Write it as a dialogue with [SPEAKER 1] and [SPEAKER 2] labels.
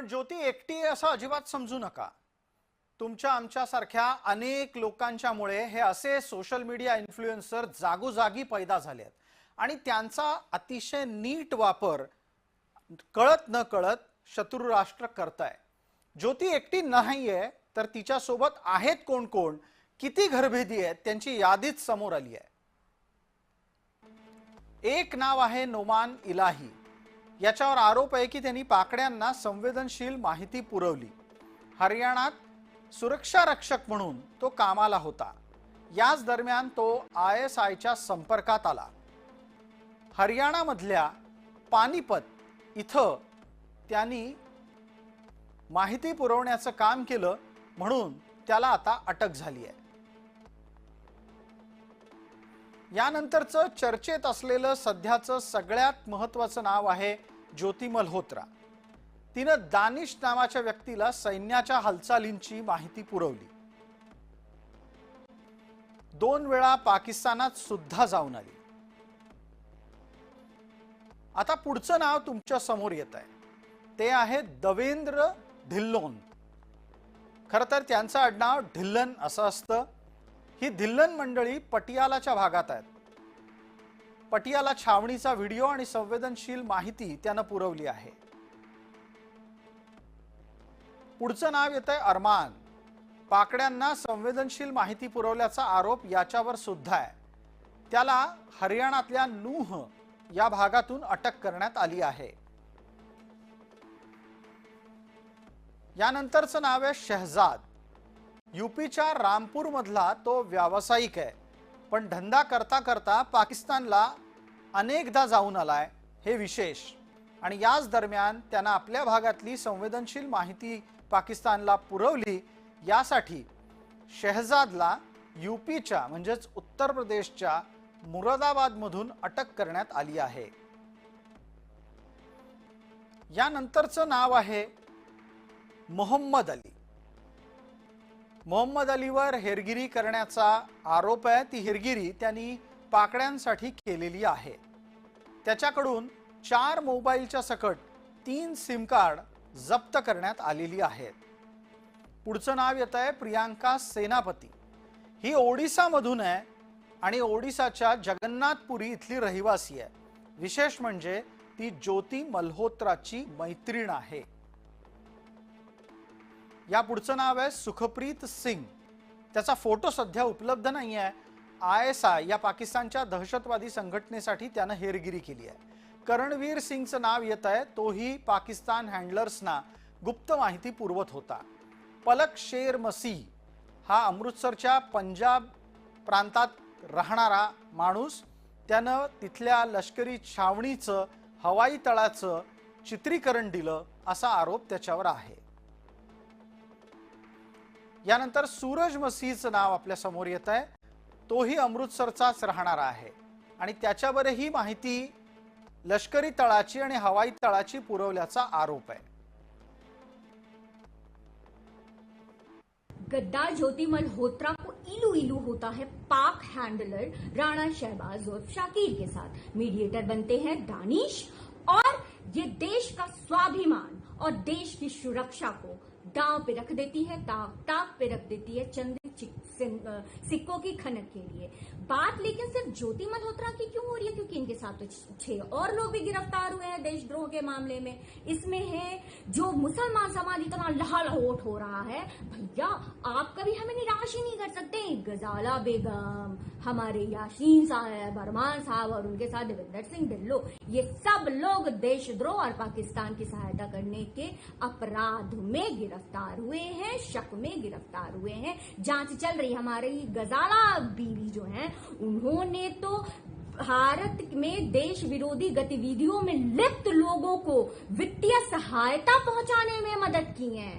[SPEAKER 1] पण ज्योती एकटी आहे असं अजिबात समजू नका. तुमच्या आमच्यासारख्या अनेक लोकांच्यामुळे हे असे सोशल मीडिया इन्फ्लुएन्सर जागोजागी पैदा झाले आहेत. आणि त्यांचा अतिशय नीट वापर कळत न कळत शत्रू राष्ट्र करताय. ज्योती एकटी नाहीये तर तिच्यासोबत आहेत कोण कोण किती घरभेदी आहेत? त्यांची यादीच समोर आली आहे एक नाव आहे नोमान इलाही. याच्यावर आरोप आहे की त्यांनी पाकड्यांना संवेदनशील माहिती पुरवली. हरियाणात सुरक्षा रक्षक म्हणून तो कामाला होता. याच दरम्यान तो आय एस आयच्या संपर्कात आला. हरियाणामधल्या पानिपत इथं त्यांनी माहिती पुरवण्याचं काम केलं म्हणून त्याला आता अटक झाली आहे. यानंतरचं चर्चेत असलेलं सध्याचं सगळ्यात महत्वाचं नाव आहे ज्योती मल्होत्रा तिनं दानिश नावाच्या व्यक्तीला सैन्याच्या हालचालींची माहिती पुरवली. दोन वेळा पाकिस्तानात सुद्धा जाऊन आली. आता पुढचं नाव तुमच्यासमोर येत आहे. ते आहे दवेंद्र ढिल्लोन. खरं तर त्यांचं आडनाव ढिल्लन असं असतं. ही धिल्लन मंडळी पटियालाच्या भागात आहेत. पटियाला छावणीचा व्हिडिओ आणि संवेदनशील माहिती त्यानं पुरवली आहे. पुढचं नाव येत आहे अरमान. पाकड्यांना संवेदनशील माहिती पुरवल्याचा आरोप याच्यावर सुद्धा आहे. त्याला हरियाणातल्या नूह या भागातून अटक करण्यात आली आहे. यानंतरचं नाव आहे शहजाद. युपीच्या रामपूरमधला तो व्यावसायिक आहे. पण धंदा करता करता पाकिस्तानला अनेकदा जाऊन आलाय हे विशेष. आणि याच दरम्यान त्यांना आपल्या भागातली संवेदनशील माहिती पाकिस्तानला पुरवली यासाठी शहजादला युपीच्या म्हणजेच उत्तर प्रदेशच्या मुरादाबादमधून अटक करण्यात आली आहे. यानंतरचं नाव आहे मोहम्मद अली. मोहम्मद अलीवर हेरगिरी करण्याचा आरोप आहे. ती हेरगिरी त्यांनी पाकड्यांसाठी केलेली आहे. त्याच्याकडून चार मोबाईलच्या सकट तीन सिम कार्ड जप्त करण्यात आलेली आहेत. पुढचं नाव येत आहे प्रियांका सेनापती. ही ओडिसामधून आहे आणि ओडिसाच्या जगन्नाथपुरी इथली रहिवासी आहे. विशेष म्हणजे ती ज्योती मल्होत्राची मैत्रीण आहे. या पुढचं नाव आहे सुखप्रीत सिंग. त्याचा फोटो सध्या उपलब्ध नाही आहे. आय एस आय या पाकिस्तानच्या दहशतवादी संघटनेसाठी त्यानं हेरगिरी केली आहे. करणवीर सिंगचं नाव येत आहे तोही पाकिस्तान हँडलर्सना गुप्त माहिती पुरवत होता. पलक शेर मसी हा अमृतसरच्या पंजाब प्रांतात राहणारा माणूस. त्यानं तिथल्या लष्करी छावणीचं हवाई तळाचं चित्रीकरण दिलं असा आरोप त्याच्यावर आहे. यानंतर सूरज मसीहचं नाव आपल्यासमोर येत आहे. तोही अमृतसरचाच राहणारा आहे. आणि त्याच्यावरही माहिती लष्करी तळाची आणि हवाई तळाची पुरवल्याचा आरोप आहे.
[SPEAKER 2] गद्दार ज्योतिमल होत्रा को इलू इलू होता है पाक हैंडलर राणा शहबाज और शाकिर के साथ. मीडिएटर बनते हैं दानिश और ये देश का स्वाभिमान और देश की सुरक्षा को दांव पे रख देती है ताक ताक पे रख देती है चंद चिक- सिन- अ, सिक्कों की खनक के लिए। बात लेकिन सिर्फ़ ज्योति मल्होत्रा की क्यों हो रही है? क्योंकि इनके साथ तो छह और लोग भी गिरफ़्तार हुए हैं देशद्रोह के मामले में। इसमें है जो मुसलमान समाज इतना लहालहोट हो रहा है भैया आप कभी हमें निराश ही नहीं कर सकते गजाला बेगम। हमारे याशीन साहब, अरमान साहब और उनके साथ देवेंद्र सिंह ढिल्लो, ये सब लोग देशद्रोह और पाकिस्तान की सहायता करने के अपराध में गिरफ़्तार हुए हैं, शक में गिरफ़्तार हुए हैं। जाँच चल रही हमारी गजाला बीवी जो है, उन्होंने तो भारत में देश विरोधी गतिविधियों में लिप्त लोगों को वित्तीय सहायता पहुँचाने में मदद की है।